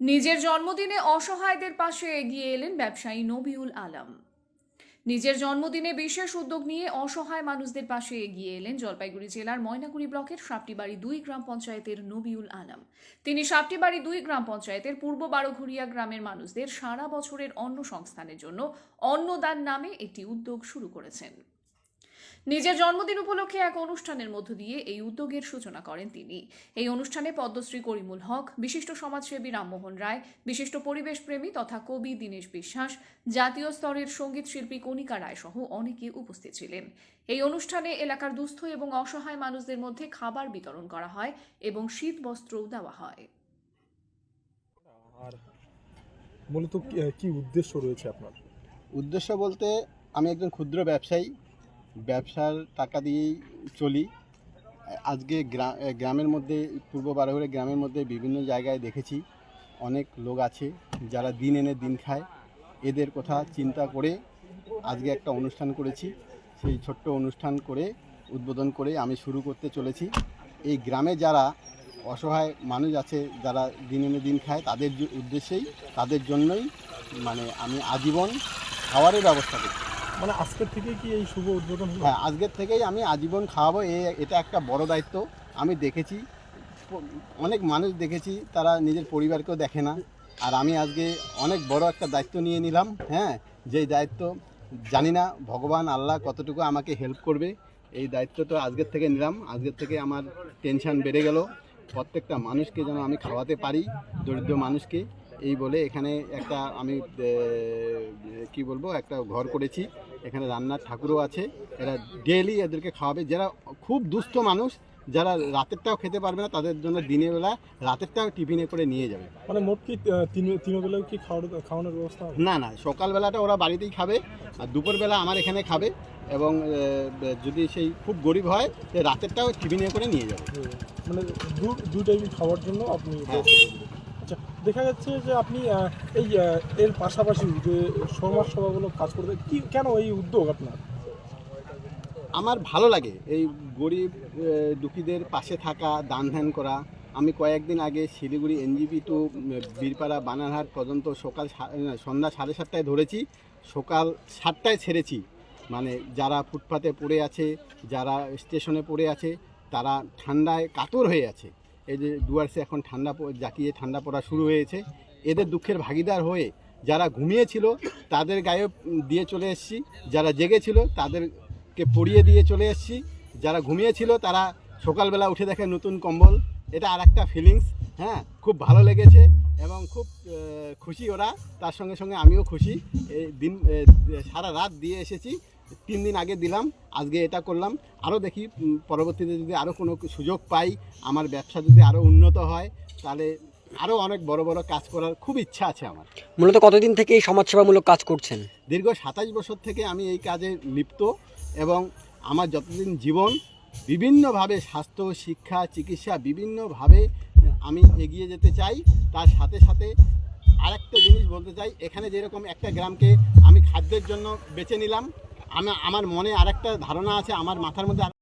নিজের জন্মদিনে অসহায়দের পাশে এগিয়ে এলেন ব্যবসায়ী নবিউল আলম। নিজের জন্মদিনে বিশেষ উদ্যোগ নিয়ে অসহায় মানুষদের পাশে এগিয়ে এলেন জলপাইগুড়ি জেলার ময়নাগুড়ি ব্লকের সাপটিবাড়ি দুই গ্রাম পঞ্চায়েতের নবিউল আলম। তিনি সাপটিবাড়ি দুই গ্রাম পঞ্চায়েতের পূর্ব বারোঘরিয়া গ্রামের মানুষদের সারা বছরের অন্ন সংস্থানের জন্য অন্নদান নামে একটি উদ্যোগ শুরু করেছেন। নিজের জন্মদিন উপলক্ষে এক অনুষ্ঠানের মধ্য দিয়ে এই উদ্যোগের সূচনা করেন তিনি। এই অনুষ্ঠানে পদ্মশ্রী করিমুল হক বিশিষ্ট সমাজসেবী রামমোহন রায় বিশিষ্ট পরিবেশ প্রেমী তথা কবি দীনেশ বিশ্বাস জাতীয় স্তরের সংগীত শিল্পী কণিকা রায় সহ অনেকে উপস্থিত ছিলেন। এই অনুষ্ঠানে এলাকার দুস্থ এবং অসহায় মানুষদের মধ্যে খাবার বিতরণ করা হয় এবং শীত বস্ত্রও দেওয়া হয়। আর মূলত কি- কি উদ্দেশ্য রয়েছে আপনার? উদ্দেশ্য বলতে আমি একজন ক্ষুদ্র ব্যবসায়ী। ব্যবসার টাকা দিয়েই চলি। আজকে গ্রা- গ্রামের মধ্যে, পূর্ব বারোঘরে গ্রামের মধ্যে বিভিন্ন জায়গায় দেখেছি। অনেক লোক আছে যারা দিন এনে দিন খায়। এদের কথা চিন্তা করে আজকে একটা অনুষ্ঠান করেছি। সেই ছোট্ট অনুষ্ঠান করে, উদ্বোধন করে আমি শুরু করতে চলেছি। এই গ্রামে যারা অসহায় মানুষ আছে, যারা দিন এনে দিন খায়, তাদের উদ্দেশ্যেই, তাদের জন্যই মানে আমি আজীবন খাওয়ারের ব্যবস্থা করছি। মানে আজকের থেকে কি এই শুভ উদ্বোধন হ্যাঁ আজকের থেকেই আমি আজীবন খাওয়াবো। এ, এটা একটা বড় দায়িত্ব। আমি দেখেছি, অনেক মানুষ দেখেছি, তারা নিজের পরিবারকেও দেখে না। আর আমি আজকে অনেক বড় একটা দায়িত্ব নিয়ে নিলাম হ্যাঁ? যেই দায়িত্ব, জানি না ভগবান, আল্লাহ কতটুকু আমাকে হেল্প করবে। এই দায়িত্বটা আজকের থেকে নিলাম। আজকের থেকে আমার টেনশন বেড়ে গেল। প্রত্যেকটা মানুষকে যেন আমি খাওয়াতে পারি, দরিদ্র মানুষকে। এই বলে এখানে একটা আমি কি বলব একটা ঘর করেছি। এখানে রান্নার ঠাকুরও আছে। এরা ডেলি এদেরকে খাওয়াবে। যারা খুব দুস্থ মানুষ যারা রাতেরটাও খেতে পারবে না তাদের জন্য দিনের বেলা রাতেরটাও টিফিনে করে নিয়ে যাবে। মানে মোট কি আহ, তিন তিনবেলাও কি খাওয়ার খাওয়ানোর ব্যবস্থা না না সকালবেলাটা ওরা বাড়িতেই খাবে আর দুপুরবেলা আমার এখানে খাবে এবং যদি সেই খুব গরিব হয় রাতেরটাও টিফিনে করে নিয়ে যাবে। মানে দু দু টাইম খাওয়ার জন্য আপনি হ্যাঁ। ব্যবস্থা করবেন। আচ্ছা দেখা যাচ্ছে যে আপনি এই এর পাশাপাশি যে সমাজ সেবাগুলো কাজ করতে, কি, কেন এই উদ্যোগ আপনার? আমার ভালো লাগে এই গরিব দুঃখীদের পাশে থাকা, দান ধ্যান করা। আমি কয়েকদিন আগে শিলিগুড়ি এনজিপি টু বীরপাড়া বানারহাট পর্যন্ত সকাল সন্ধ্যা সাড়ে সাতটায় ধরেছি। সকাল সাতটায় ছেড়েছি। মানে যারা ফুটপাতে পড়ে আছে, যারা স্টেশনে পড়ে আছে, তারা ঠান্ডায় কাতর হয়ে আছে। এই যে ডুয়ার্সে এখন ঠান্ডা জাকিয়ে ঠান্ডা পড়া শুরু হয়েছে। এদের দুঃখের ভাগিদার হয়ে যারা ঘুমিয়েছিল, তাদের গায়ে দিয়ে চলে এসেছি। যারা জেগেছিল, তাদেরকে পড়িয়ে দিয়ে চলে এসেছি। যারা ঘুমিয়েছিল, তারা সকালবেলা উঠে দেখে নতুন কম্বল। এটা আর একটা ফিলিংস হ্যাঁ খুব ভালো লেগেছে এবং খুব খুশি ওরা। তার সঙ্গে সঙ্গে আমিও খুশি। এই দিন সারা রাত দিয়ে এসেছি। তিন দিন আগে দিলাম আজকে এটা করলাম। আরও দেখি পরবর্তীতে যদি আরও কোনো সুযোগ পাই আমার ব্যবসা যদি আরও উন্নত হয় তাহলে আরও অনেক বড় বড় কাজ করার খুব ইচ্ছা আছে আমার। মূলত কতদিন থেকে এই সমাজসেবামূলক কাজ করছেন? দীর্ঘ সাতাশ বছর থেকে আমি এই কাজে লিপ্ত এবং আমার যতদিন জীবন বিভিন্নভাবে স্বাস্থ্য শিক্ষা চিকিৎসা বিভিন্নভাবে আমি এগিয়ে যেতে চাই। তার সাথে সাথে আরেকটা জিনিস বলতে চাই এখানে যেরকম একটা গ্রামকে আমি খাদ্যের জন্য বেছে নিলাম আমার মনে আরেকটা ধারণা আছে আমার মাথার মধ্যে